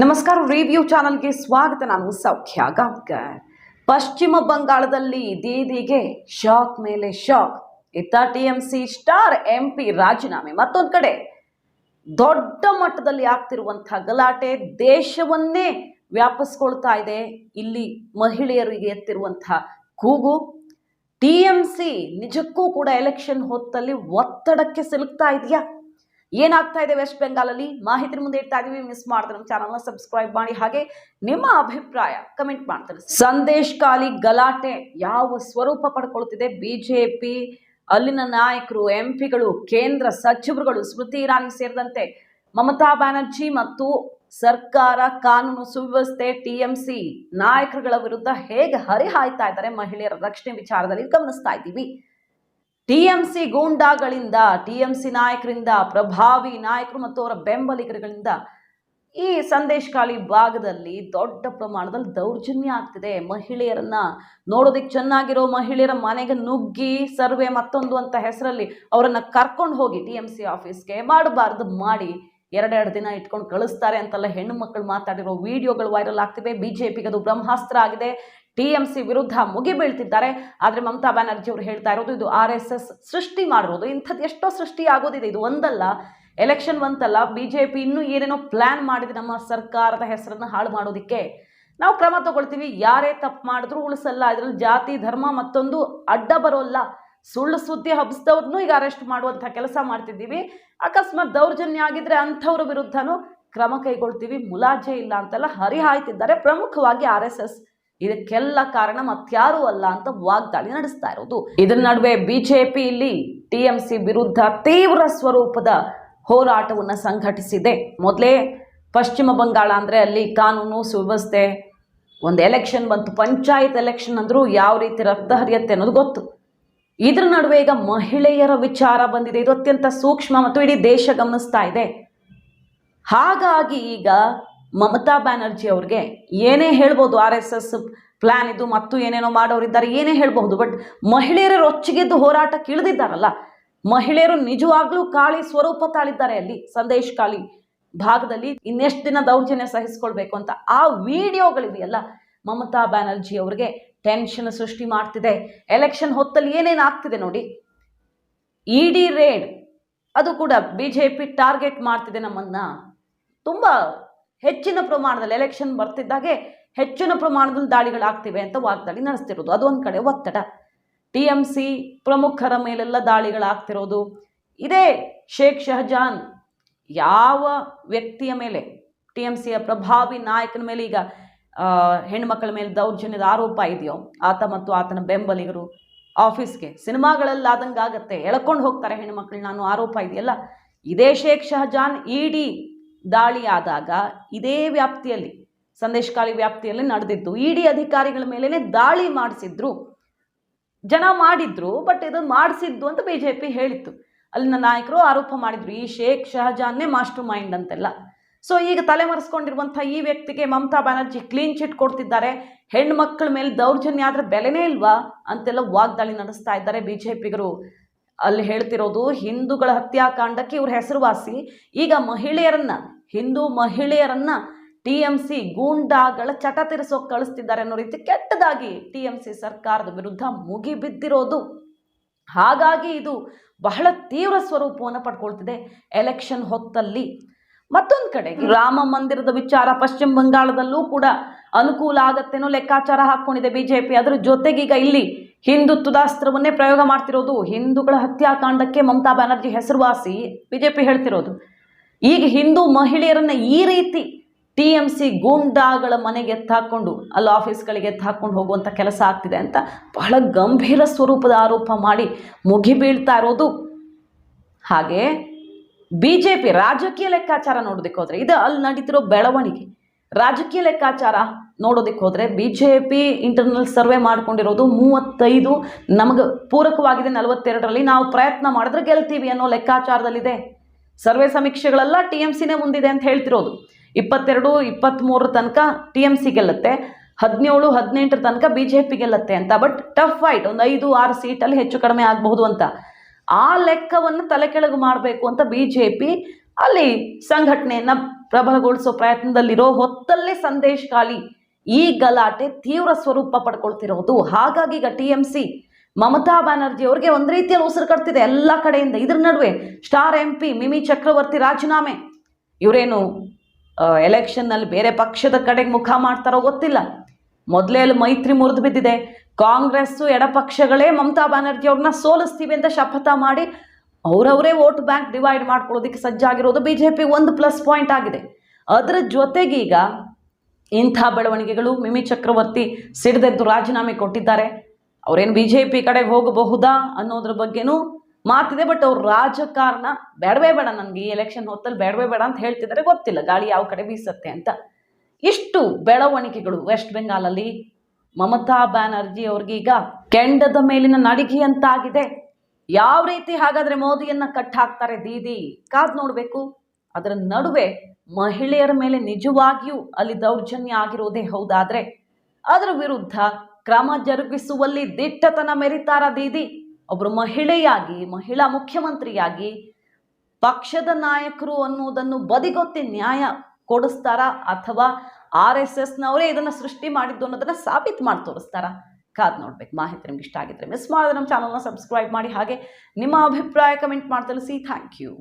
ನಮಸ್ಕಾರ ರಿವ್ಯೂ ಚಾನಲ್ಗೆ ಸ್ವಾಗತ. ನಾನು ಸೌಖ್ಯ ಗಾಂವ್ಕರ್. ಪಶ್ಚಿಮ ಬಂಗಾಳದಲ್ಲಿ ದೀದಿಗೆ ಶಾಕ್ ಮೇಲೆ ಶಾಕ್ ಇತ್ತ T M C star M P ರಾಜೀನಾಮೆ ಮತ್ತೊಂದು ಕಡೆ. ದೊಡ್ಡ ಮಟ್ಟದಲ್ಲಿ ಆಗ್ತಿರುವಂತಹ ಗಲಾಟೆ ದೇಶವನ್ನೇ ವ್ಯಾಪಿಸ್ಕೊಳ್ತಾ ಇದೆ. ಇಲ್ಲಿ ಮಹಿಳೆಯರಿಗೆ ಎತ್ತಿರುವಂತಹ ಕೂಗು. ಟಿ ಎಂ ಸಿ ನಿಜಕ್ಕೂ ಕೂಡ ಎಲೆಕ್ಷನ್ ಹೊತ್ತಲ್ಲಿ ಒತ್ತಡಕ್ಕೆ ಸಿಲುಕ್ತಾ ಇದೆಯಾ? ಏನಾಗ್ತಾ ಇದೆ ವೆಸ್ಟ್ ಬೆಂಗಾಲಲ್ಲಿ? ಮಾಹಿತಿ ಮುಂದೆ ಇಡ್ತಾ ಇದೀವಿ. ಮಿಸ್ ಮಾಡ್ತಾರೆ ನಮ್ಮ ಚಾನಲ್ನ ಸಬ್ಸ್ಕ್ರೈಬ್ ಮಾಡಿ. ಹಾಗೆ ನಿಮ್ಮ ಅಭಿಪ್ರಾಯ ಕಮೆಂಟ್ ಮಾಡ್ತಾರೆ ಸಂದೇಶ್ ಖಾಲಿ ಗಲಾಟೆ ಯಾವ ಸ್ವರೂಪ ಪಡ್ಕೊಳ್ತಿದೆ? ಬಿಜೆಪಿ ಅಲ್ಲಿನ ನಾಯಕರು ಎಂ ಪಿಗಳು ಕೇಂದ್ರ ಸಚಿವರುಗಳು, ಸ್ಮೃತಿ ಇರಾನಿ ಸೇರಿದಂತೆ ಮಮತಾ ಬ್ಯಾನರ್ಜಿ ಮತ್ತು ಸರ್ಕಾರ ಕಾನೂನು ಸುವ್ಯವಸ್ಥೆ ಟಿಎಂಸಿ ನಾಯಕರುಗಳ ವಿರುದ್ಧ ಹೇಗೆ ಹರಿಹಾಯ್ತಾ ಇದ್ದಾರೆ? ಮಹಿಳೆಯರ ರಕ್ಷಣೆ ವಿಚಾರದಲ್ಲಿ ಗಮನಿಸ್ತಾ ಇದ್ದೀವಿ. ಟಿಎಂಸಿ ಗೂಂಡಾಗಳಿಂದ, ಟಿಎಂಸಿ ನಾಯಕರಿಂದ, ಪ್ರಭಾವಿ ನಾಯಕರು ಮತ್ತು ಅವರ ಬೆಂಬಲಿಗರುಗಳಿಂದ ಈ ಸಂದೇಶ್ ಖಾಲಿ ಭಾಗದಲ್ಲಿ ದೊಡ್ಡ ಪ್ರಮಾಣದಲ್ಲಿ ದೌರ್ಜನ್ಯ ಆಗ್ತಿದೆ. ಮಹಿಳೆಯರನ್ನ ನೋಡೋದಕ್ಕೆ ಚೆನ್ನಾಗಿರೋ ಮಹಿಳೆಯರ ಮನೆಗೆ ನುಗ್ಗಿ ಸರ್ವೆ ಮತ್ತೊಂದು ಅಂತ ಹೆಸರಲ್ಲಿ ಅವರನ್ನ ಕರ್ಕೊಂಡು ಹೋಗಿ ಟಿ ಎಂ ಸಿ ಆಫೀಸ್ಗೆ ಮಾಡಬಾರ್ದು ಮಾಡಿ ಎರಡೆರಡು ದಿನ ಇಟ್ಕೊಂಡು ಕಳಿಸ್ತಾರೆ ಅಂತೆಲ್ಲ ಹೆಣ್ಣು ಮಕ್ಕಳು ಮಾತಾಡಿರೋ ವಿಡಿಯೋಗಳು ವೈರಲ್ ಆಗ್ತಿವೆ. ಬಿಜೆಪಿಗೆ ಅದು ಬ್ರಹ್ಮಾಸ್ತ್ರ ಆಗಿದೆ. ಟಿ ಎಂ ಸಿ ವಿರುದ್ಧ ಮುಗಿಬೀಳ್ತಿದ್ದಾರೆ ಆದರೆ ಮಮತಾ ಬ್ಯಾನರ್ಜಿ ಅವರು ಹೇಳ್ತಾ ಇರೋದು, ಇದು ಆರ್ ಎಸ್ ಎಸ್ ಸೃಷ್ಟಿ ಮಾಡಿರೋದು. ಇಂಥದ್ದು ಎಷ್ಟೋ ಸೃಷ್ಟಿ ಆಗೋದಿದೆ. ಇದು ಒಂದಲ್ಲ, ಎಲೆಕ್ಷನ್ ಒಂತಲ್ಲ. ಬಿ ಜೆ ಪಿ ಇನ್ನೂ ಏನೇನೋ ಪ್ಲ್ಯಾನ್ ಮಾಡಿದೆ ನಮ್ಮ ಸರ್ಕಾರದ ಹೆಸರನ್ನು ಹಾಳು ಮಾಡೋದಕ್ಕೆ. ನಾವು ಕ್ರಮ ತಗೊಳ್ತೀವಿ. ಯಾರೇ ತಪ್ಪು ಮಾಡಿದ್ರೂ ಉಳಿಸಲ್ಲ. ಇದರಲ್ಲಿ ಜಾತಿ, ಧರ್ಮ ಮತ್ತೊಂದು ಅಡ್ಡ ಬರೋಲ್ಲ. ಸುಳ್ಳು ಸುದ್ದಿ ಹಬ್ಬಿಸಿದವ್ರನ್ನೂ ಈಗ ಅರೆಸ್ಟ್ ಮಾಡುವಂಥ ಕೆಲಸ ಮಾಡ್ತಿದ್ದೀವಿ. ಅಕಸ್ಮಾತ್ ದೌರ್ಜನ್ಯ ಆಗಿದ್ರೆ ಅಂಥವ್ರ ವಿರುದ್ಧನೂ ಕ್ರಮ ಕೈಗೊಳ್ತೀವಿ. ಮುಲಾಜೆ ಇಲ್ಲ ಅಂತೆಲ್ಲ ಹರಿಹಾಯ್ತಿದ್ದಾರೆ. ಪ್ರಮುಖವಾಗಿ ಆರ್ ಎಸ್ ಎಸ್. ಇದಕ್ಕೆಲ್ಲ ಕಾರಣ ಮತ್ಯಾರೂ ಅಲ್ಲ ಅಂತ ವಾಗ್ದಾಳಿ ನಡೆಸ್ತಾ ಇರೋದು. ಇದರ ನಡುವೆ ಬಿಜೆಪಿ ಇಲ್ಲಿ ಟಿಎಂಸಿ ವಿರುದ್ಧ ತೀವ್ರ ಸ್ವರೂಪದ ಹೋರಾಟವನ್ನು ಸಂಘಟಿಸಿದೆ. ಮೊದಲೇ ಪಶ್ಚಿಮ ಬಂಗಾಳ ಅಂದರೆ ಅಲ್ಲಿ ಕಾನೂನು ಸುವ್ಯವಸ್ಥೆ, ಒಂದು ಎಲೆಕ್ಷನ್ ಬಂತು, ಪಂಚಾಯತ್ ಎಲೆಕ್ಷನ್ ಅಂದರೂ ಯಾವ ರೀತಿ ರಕ್ತ ಹರಿಯತ್ತೆ ಅನ್ನೋದು ಗೊತ್ತು. ಇದ್ರ ನಡುವೆ ಈಗ ಮಹಿಳೆಯರ ವಿಚಾರ ಬಂದಿದೆ. ಇದು ಅತ್ಯಂತ ಸೂಕ್ಷ್ಮ ಮತ್ತು ಇಡೀ ದೇಶ ಗಮನಿಸ್ತಾ ಇದೆ. ಹಾಗಾಗಿ ಈಗ ಮಮತಾ ಬ್ಯಾನರ್ಜಿ ಅವ್ರಿಗೆ ಏನೇ ಹೇಳ್ಬೋದು ಆರ್ ಎಸ್ ಎಸ್ ಪ್ಲ್ಯಾನ್ ಇದು ಮತ್ತು ಏನೇನೋ ಮಾಡೋರಿದ್ದಾರೆ ಏನೇ ಹೇಳ್ಬಹುದು. ಬಟ್ ಮಹಿಳೆಯರ ರೊಚ್ಚಿಗೆದ್ದು ಹೋರಾಟಕ್ಕೆ ಇಳಿದಿದ್ದಾರಲ್ಲ ಮಹಿಳೆಯರು ನಿಜವಾಗ್ಲೂ ಕಾಳಿ ಸ್ವರೂಪ ತಾಳಿದ್ದಾರೆ ಅಲ್ಲಿ, ಸಂದೇಶ್ ಕಾಳಿ ಭಾಗದಲ್ಲಿ. ಇನ್ನೆಷ್ಟು ದಿನ ದೌರ್ಜನ್ಯ ಸಹಿಸ್ಕೊಳ್ಬೇಕು ಅಂತ ಆ ವಿಡಿಯೋಗಳಿದೆಯಲ್ಲ ಮಮತಾ ಬ್ಯಾನರ್ಜಿ ಅವ್ರಿಗೆ ಟೆನ್ಷನ್ ಸೃಷ್ಟಿ ಮಾಡ್ತಿದೆ. ಎಲೆಕ್ಷನ್ ಹೊತ್ತಲ್ಲಿ ಏನೇನು ಆಗ್ತಿದೆ ನೋಡಿ. ಇ ಡಿ ರೇಡ್ ಅದು ಕೂಡ ಬಿ ಜೆ ಪಿ ಟಾರ್ಗೆಟ್ ಮಾಡ್ತಿದೆ ನಮ್ಮನ್ನ. ತುಂಬ ಹೆಚ್ಚಿನ ಪ್ರಮಾಣದಲ್ಲಿ ಎಲೆಕ್ಷನ್ ಬರ್ತಿದ್ದಾಗೆ ಹೆಚ್ಚಿನ ಪ್ರಮಾಣದಲ್ಲಿ ದಾಳಿಗಳಾಗ್ತಿವೆ ಅಂತ ವಾಗ್ದಾಳಿ ನಡೆಸ್ತಿರೋದು. ಅದೊಂದು ಕಡೆ ಒತ್ತಡ. ಟಿ ಎಂ ಸಿ ಪ್ರಮುಖರ ಮೇಲೆಲ್ಲ ದಾಳಿಗಳಾಗ್ತಿರೋದು ಇದೇ ಶೇಖ್ ಶಹಜಾನ್ ಯಾವ ವ್ಯಕ್ತಿಯ ಮೇಲೆ, ಟಿ ಎಂ ಸಿಯ ಪ್ರಭಾವಿ ನಾಯಕನ ಮೇಲೆ ಈಗ ಹೆಣ್ಮಕ್ಳ ಮೇಲೆ ದೌರ್ಜನ್ಯದ ಆರೋಪ ಇದೆಯೋ, ಆತ ಮತ್ತು ಆತನ ಬೆಂಬಲಿಗರು ಆಫೀಸ್ಗೆ ಸಿನಿಮಾಗಳಲ್ಲಾದಂಗೆ ಆಗತ್ತೆ ಎಳ್ಕೊಂಡು ಹೋಗ್ತಾರೆ ಹೆಣ್ಮಕ್ಳು ನಾನು ಆರೋಪ ಇದೆಯಲ್ಲ. ಇದೇ ಶೇಖ್ ಶಹಜಾನ್, ಇಡಿ ದಾಳಿ ಆದಾಗ ಇದೇ ವ್ಯಾಪ್ತಿಯಲ್ಲಿ ಸಂದೇಶಕಾಳಿ ವ್ಯಾಪ್ತಿಯಲ್ಲಿ ನಡೆದಿದ್ದು, ಇಡಿ ಅಧಿಕಾರಿಗಳ ಮೇಲೇ ದಾಳಿ ಮಾಡಿಸಿದ್ರು, ಜನ ಮಾಡಿದ್ರು ಬಟ್ ಇದು ಮಾಡಿಸಿದ್ದು ಅಂತ ಬಿ ಜೆ ಪಿ ಹೇಳಿತ್ತು. ಅಲ್ಲಿನ ನಾಯಕರು ಆರೋಪ ಮಾಡಿದ್ರು, ಈ ಶೇಖ್ ಶಹಜಾನ್ನೇ ಮಾಸ್ಟರ್ ಮೈಂಡ್ ಅಂತೆಲ್ಲ. ಸೊ ಈಗ ತಲೆಮರೆಸ್ಕೊಂಡಿರುವಂಥ ಈ ವ್ಯಕ್ತಿಗೆ ಮಮತಾ ಬ್ಯಾನರ್ಜಿ ಕ್ಲೀನ್ ಚಿಟ್ ಕೊಡ್ತಿದ್ದಾರೆ, ಹೆಣ್ಮಕ್ಳ ಮೇಲೆ ದೌರ್ಜನ್ಯ ಆದರೆ ಬೆಲೆನೇ ಇಲ್ವಾ ಅಂತೆಲ್ಲ ವಾಗ್ದಾಳಿ ನಡೆಸ್ತಾ ಇದ್ದಾರೆ ಬಿ ಜೆ ಪಿಗರು ಅಲ್ಲಿ ಹೇಳ್ತಿರೋದು, ಹಿಂದೂಗಳ ಹತ್ಯಾಕಾಂಡಕ್ಕೆ ಇವ್ರ ಹೆಸರುವಾಸಿ, ಈಗ ಮಹಿಳೆಯರನ್ನ ಹಿಂದೂ ಮಹಿಳೆಯರನ್ನ ಟಿ ಎಂ ಸಿ ಗೂಂಡಾಗಳ ಚಟ ತೀರಿಸೋ ಕಳಿಸ್ತಿದ್ದಾರೆ ಅನ್ನೋ ರೀತಿ ಕೆಟ್ಟದಾಗಿ ಟಿ ಎಂ ಸಿ ಸರ್ಕಾರದ ವಿರುದ್ಧ ಮುಗಿಬಿದ್ದಿರೋದು ಹಾಗಾಗಿ ಇದು ಬಹಳ ತೀವ್ರ ಸ್ವರೂಪವನ್ನು ಪಡ್ಕೊಳ್ತಿದೆ ಎಲೆಕ್ಷನ್ ಹೊತ್ತಲ್ಲಿ. ಮತ್ತೊಂದು ಕಡೆ ರಾಮ ಮಂದಿರದ ವಿಚಾರ ಪಶ್ಚಿಮ ಬಂಗಾಳದಲ್ಲೂ ಕೂಡ ಅನುಕೂಲ ಆಗತ್ತೇನೋ ಲೆಕ್ಕಾಚಾರ ಹಾಕೊಂಡಿದೆ ಬಿಜೆಪಿ. ಅದರ ಜೊತೆಗೀಗ ಇಲ್ಲಿ ಹಿಂದುತ್ವದ ಅಸ್ತ್ರವನ್ನೇ ಪ್ರಯೋಗ ಮಾಡ್ತಿರೋದು ಹಿಂದೂಗಳ ಹತ್ಯಾಕಾಂಡಕ್ಕೆ ಮಮತಾ ಬ್ಯಾನರ್ಜಿ ಹೆಸರುವಾಸಿ ಬಿಜೆಪಿ ಹೇಳ್ತಿರೋದು. ಈಗ ಹಿಂದೂ ಮಹಿಳೆಯರನ್ನ ಈ ರೀತಿ ಟಿ ಎಂ ಸಿ ಗೂಂಡಾಗಳ ಮನೆಗೆ ಎತ್ತಾಕೊಂಡು, ಅಲ್ಲಿ ಆಫೀಸ್ಗಳಿಗೆ ಎತ್ತಾಕೊಂಡು ಹೋಗುವಂಥ ಕೆಲಸ ಆಗ್ತಿದೆ ಅಂತ ಬಹಳ ಗಂಭೀರ ಸ್ವರೂಪದ ಆರೋಪ ಮಾಡಿ ಮುಗಿಬೀಳ್ತಾ ಇರೋದು. ಹಾಗೆ ಬಿ ಜೆ ಪಿ ರಾಜಕೀಯ ಲೆಕ್ಕಾಚಾರ ನೋಡೋದಕ್ಕೆ ಹೋದರೆ, ಇದು ಅಲ್ಲಿ ನಡೀತಿರೋ ಬೆಳವಣಿಗೆ. ರಾಜಕೀಯ ಲೆಕ್ಕಾಚಾರ ನೋಡೋದಕ್ಕೆ ಹೋದರೆ B J P internal survey ಮಾಡ್ಕೊಂಡಿರೋದು ಮೂವತ್ತೈದು, ನಮಗೆ ಪೂರಕವಾಗಿದೆ ನಲವತ್ತೆರಡರಲ್ಲಿ. ನಾವು ಪ್ರಯತ್ನ ಮಾಡಿದ್ರೆ ಗೆಲ್ತೀವಿ ಅನ್ನೋ ಲೆಕ್ಕಾಚಾರದಲ್ಲಿದೆ. ಸರ್ವೆ ಸಮೀಕ್ಷೆಗಳೆಲ್ಲ ಟಿ ಎಂ ಸಿನೇ ಮುಂದಿದೆ ಅಂತ ಹೇಳ್ತಿರೋದು. ಇಪ್ಪತ್ತೆರಡು ಇಪ್ಪತ್ತ್ಮೂರರ ತನಕ ಟಿ ಎಂ ಸಿ ಗೆಲ್ಲತ್ತೆ. ಹದಿನೇಳು ಹದಿನೆಂಟರ ತನಕ ಬಿ ಜೆ ಪಿ ಗೆಲ್ಲತ್ತೆ ಅಂತ. ಬಟ್ ಟಫ್ ಫೈಟ್ ಒಂದು ಐದು, ಆರು ಸೀಟಲ್ಲಿ ಹೆಚ್ಚು ಕಡಿಮೆ ಆಗಬಹುದು ಅಂತ. ಆ ಲೆಕ್ಕವನ್ನು ತಲೆ ಕೆಳಗೆ ಮಾಡಬೇಕು ಅಂತ ಬಿ ಜೆ ಪಿ ಅಲ್ಲಿ ಸಂಘಟನೆಯನ್ನು ಪ್ರಬಲಗೊಳಿಸೋ ಪ್ರಯತ್ನದಲ್ಲಿರೋ ಹೊತ್ತಲ್ಲೇ ಸಂದೇಶ ಖಾಲಿ ಈ ಗಲಾಟೆ ತೀವ್ರ ಸ್ವರೂಪ ಪಡ್ಕೊಳ್ತಿರೋದು. ಹಾಗಾಗಿ ಈಗ T M C Mamata Banerjee ಅವ್ರಿಗೆ ಒಂದು ರೀತಿಯಲ್ಲಿ ಉಸಿರು ಕಟ್ತಿದೆ ಎಲ್ಲ ಕಡೆಯಿಂದ. ಇದ್ರ ನಡುವೆ star M P Mimi Chakraborty ರಾಜೀನಾಮೆ. ಇವರೇನು ಎಲೆಕ್ಷನ್ನಲ್ಲಿ ಬೇರೆ ಪಕ್ಷದ ಕಡೆಗೆ ಮುಖ ಮಾಡ್ತಾರೋ ಗೊತ್ತಿಲ್ಲ. ಮೊದಲೇ ಅಲ್ಲಿ ಮೈತ್ರಿ ಮುರಿದು ಬಿದ್ದಿದೆ. ಕಾಂಗ್ರೆಸ್ಸು ಎಡಪಕ್ಷಗಳೇ ಮಮತಾ ಬ್ಯಾನರ್ಜಿ ಅವ್ರನ್ನ ಸೋಲಿಸ್ತೀವಿ ಅಂತ ಶಪಥ ಮಾಡಿ ಅವರವರೇ ವೋಟ್ ಬ್ಯಾಂಕ್ ಡಿವೈಡ್ ಮಾಡ್ಕೊಳ್ಳೋದಕ್ಕೆ ಸಜ್ಜಾಗಿರೋದು ಬಿ ಜೆ ಪಿ ಒಂದು ಪ್ಲಸ್ ಪಾಯಿಂಟ್ ಆಗಿದೆ. ಅದರ ಜೊತೆಗೀಗ ಇಂಥ ಬೆಳವಣಿಗೆಗಳು ಮಿಮಿ ಚಕ್ರವರ್ತಿ ಸಿಡಿದೆದ್ದು ರಾಜೀನಾಮೆ ಕೊಟ್ಟಿದ್ದಾರೆ. ಅವ್ರೇನು ಬಿ ಜೆ ಪಿ ಕಡೆಗೆ ಹೋಗಬಹುದಾ ಅನ್ನೋದ್ರ ಬಗ್ಗೆನೂ ಮಾತಿದೆ ಬಟ್ ಅವ್ರ ರಾಜಕಾರಣ ಬೇಡವೇ ಬೇಡ ನನಗೆ. ಈ ಎಲೆಕ್ಷನ್ ಹೊತ್ತಲ್ಲಿ ಬೇಡವೇ ಬೇಡ ಅಂತ ಹೇಳ್ತಿದ್ದಾರೆ ಗೊತ್ತಿಲ್ಲ ಗಾಳಿ ಯಾವ ಕಡೆ ಬೀಸತ್ತೆ ಅಂತ. ಇಷ್ಟು ಬೆಳವಣಿಗೆಗಳು ವೆಸ್ಟ್ ಬೆಂಗಾಲಲ್ಲಿ ಮಮತಾ ಬ್ಯಾನರ್ಜಿ ಅವ್ರಿಗೀಗ ಕೆಂಡದ ಮೇಲಿನ ನಡಿಗೆ ಅಂತಾಗಿದೆ ಯಾವ ರೀತಿ ಹಾಗಾದ್ರೆ ಮೋದಿಯನ್ನ ಕಟ್ ಹಾಕ್ತಾರೆ ದೀದಿ? ಕಾದ್ ನೋಡ್ಬೇಕು. ಅದರ ನಡುವೆ ಮಹಿಳೆಯರ ಮೇಲೆ ನಿಜವಾಗಿಯೂ ಅಲ್ಲಿ ದೌರ್ಜನ್ಯ ಆಗಿರೋದೇ ಹೌದಾದ್ರೆ, ಅದರ ವಿರುದ್ಧ ಕ್ರಮ ಜರುಗಿಸುವಲ್ಲಿ ದಿಟ್ಟತನ ಮೆರಿತಾರ ದೀದಿ. ಒಬ್ರು ಮಹಿಳೆಯಾಗಿ, ಮಹಿಳಾ ಮುಖ್ಯಮಂತ್ರಿಯಾಗಿ ಪಕ್ಷದ ನಾಯಕರು ಅನ್ನುವುದನ್ನು ಬದಿಗೊತ್ತಿ ನ್ಯಾಯ ಕೊಡಿಸ್ತಾರ ಅಥವಾ ಆರ್ ಎಸ್ ಎಸ್ನವರೇ ಇದನ್ನು ಸೃಷ್ಟಿ ಮಾಡಿದ್ದು ಅನ್ನೋದನ್ನು ಸಾಬೀತು ಮಾಡಿ ತೋರಿಸ್ತಾರ? ಕಾದ್ ನೋಡ್ಬೇಕು. ಮಾಹಿತಿ ನಿಮ್ಗೆ ಇಷ್ಟ ಆಗಿದ್ರೆ ಮಿಸ್ ಮಾಡಿದ್ರೆ ನಮ್ಮ ಚಾನಲ್ನ ಸಬ್ಸ್ಕ್ರೈಬ್ ಮಾಡಿ. ಹಾಗೆ ನಿಮ್ಮ ಅಭಿಪ್ರಾಯ ಕಮೆಂಟ್ ಮಾಡಿ ತಿಳಿಸಿ. Thank you